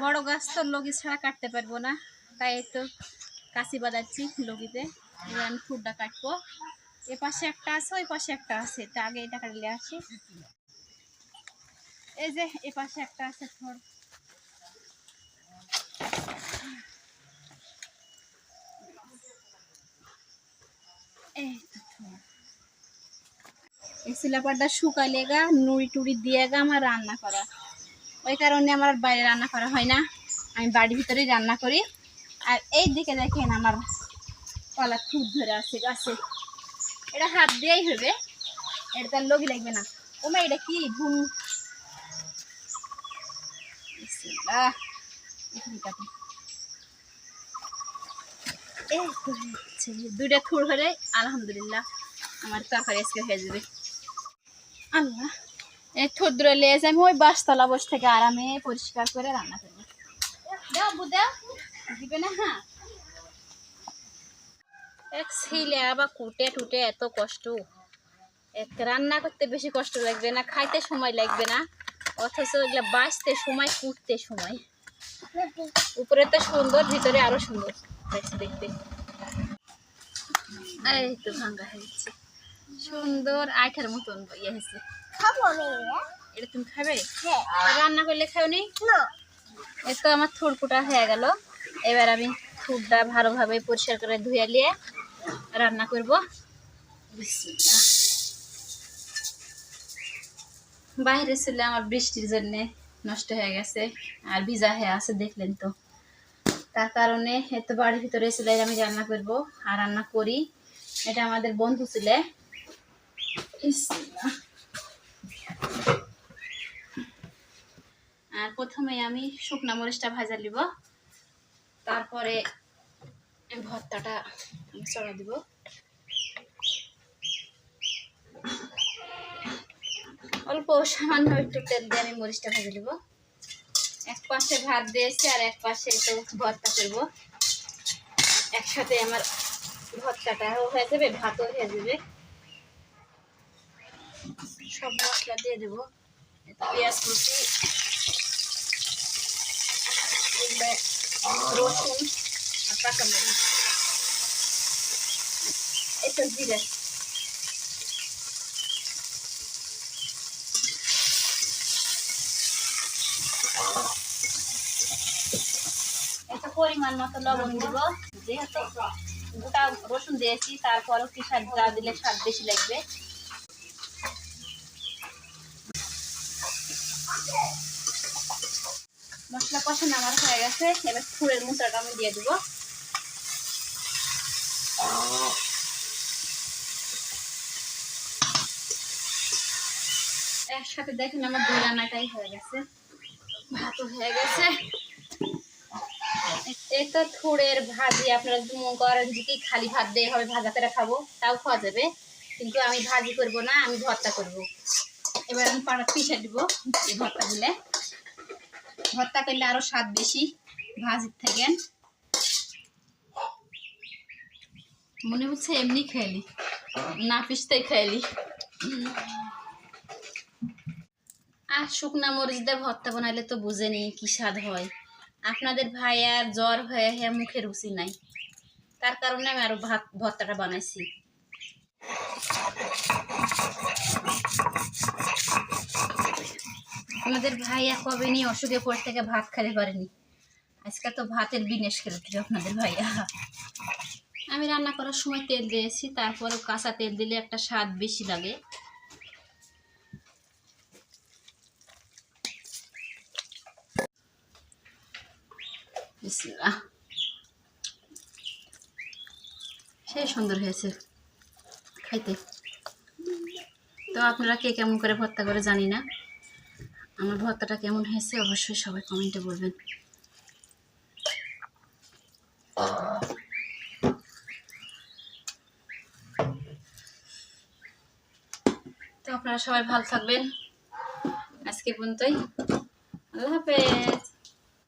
বড় গাছ তো লগি ছাড়া কাটতে পারব না। তাই তো কাশি বাজাচ্ছি লগিতে। এবার আমি ফুলটা কাটবো। এ পাশে একটা আছে, ওই পাশে একটা আছে। তা আগে এটা কাটলে আসি। এই যে, এ পাশে একটা আছে থর এই সিলাপাটা শুকালে গা, নুড়ি টুড়ি দিয়ে গা আমার রান্না করা। ওই কারণে আমার বাইরে রান্না করা হয় না। আমি বাড়ির ভিতরেই রান্না করি। আর এই দিকে দেখেন আমার কলা খুব ধরে আছে, গাছে। এটা হাত দিয়েই হবে। এটা তার লগি লাগবে না। ওমা, এটা কি? এই দুইটা থুর হলে আলহামদুলিল্লাহ আমার তরকারি আজকে হয়ে যাবে। আল্লাহ। এই লেজ আমি ওই বাসতলা বসে থেকে আরামে পরিষ্কার করে রান্না করব। দাও দিবে না? হ্যাঁ এক ছিলে আবার কুটে টুটে এত কষ্ট। এক রান্না করতে বেশি কষ্ট লাগবে না খাইতে সময় লাগবে না। অথচ এগুলো বাঁচতে সময় কুটতে সময়। উপরে তো সুন্দর ভিতরে আরও সুন্দর দেখতে। এই তো ভাঙ্গা হয়েছে। সুন্দর আইঠার মতন ইয়ে হয়েছে। এটা তুমি খাবে? আর রান্না করলে খাও নি? তো আমার থুর কুটা হয়ে গেল। এবার আমি থুরটা ভালোভাবে পরিষ্কার করে ধুয়ে নিয়ে রান্না করব। বাইরে ছিল আমার বৃষ্টির জন্য নষ্ট হয়ে গেছে আর ভিজা হয়ে আছে দেখলেন তো। তার কারণে এত বাড়ির ভিতরে ছিল আমি রান্না করব আর রান্না করি। এটা আমাদের বন্ধু ছিল বিসমিল্লাহ। আর প্রথমে আমি শুকনা মরিচটা ভাজা নিব। তারপরে ভর্তাটা চড়া দিব। অল্প সামান্য একটু তেল দিয়ে আমি মরিচটা ভেজে নেব। এক পাশে ভাত দিয়েছি আর এক পাশে তো ভর্তা করব। একসাথে আমার ভর্তাটাও হয়ে যাবে, ভাতও হয়ে যাবে। সব মশলা দিয়ে দেবো। পেঁয়াজ কুচি এগুলো রসুন আর পাকা মরিচ এটা জিরে এটা পরিমাণ মতো লবণ দিব যেহেতু গোটা রসুন দিয়েছি তারপরও কি স্বাদ যা দিলে স্বাদ বেশি লাগবে মশলা কষানো আমার হয়ে গেছে। এবার ফুলের মুচাটা আমি দিয়ে দিব। একসাথে দেখেন আমার দুই রান্নাটাই হয়ে গেছে। ভাতও হয়ে গেছে। এটা থুড়ের ভাজি, আপনারা মন করেন যে খালি ভাত দিয়ে হবে ভাজা করে খাব, তাও খাওয়া যাবে। কিন্তু আমি ভাজি করব না, আমি ভর্তা করব। এবার আমি পাড়া পিষে দিব এই ভর্তা দিলে। ভর্তা করলে আরও স্বাদ বেশি। ভাজির থেকে মনে হচ্ছে এমনি খেয়ালি না পিসতেই খেয়ালি আর শুকনা মরিচ দিয়ে ভর্তা বানাইলে তো বুঝেনি কি স্বাদ হয়। আপনাদের ভাই আর জ্বর হয়ে হয়ে মুখে রুচি নাই। তার কারণে আমি আরও ভাত ভর্তাটা বানাইছি। আমাদের ভাইয়া কবে নিয়ে অসুখে পর থেকে ভাত খেতে পারেনি। আজকে তো ভাতের বিনেশ খেলে থেকে আপনাদের ভাইয়া। আমি রান্না করার সময় তেল দিয়েছি তারপরে কাঁচা তেল দিলে একটা স্বাদ বেশি লাগে। সেই সুন্দর হয়েছে খাইতে। তো আপনারা কে কেমন করে ভর্তা করে জানি না। আমার ভর্তাটা কেমন হয়েছে অবশ্যই সবাই কমেন্টে বলবেন। তো আপনারা সবাই ভালো থাকবেন। আজকে পর্যন্তই। আল্লাহ হাফেজ।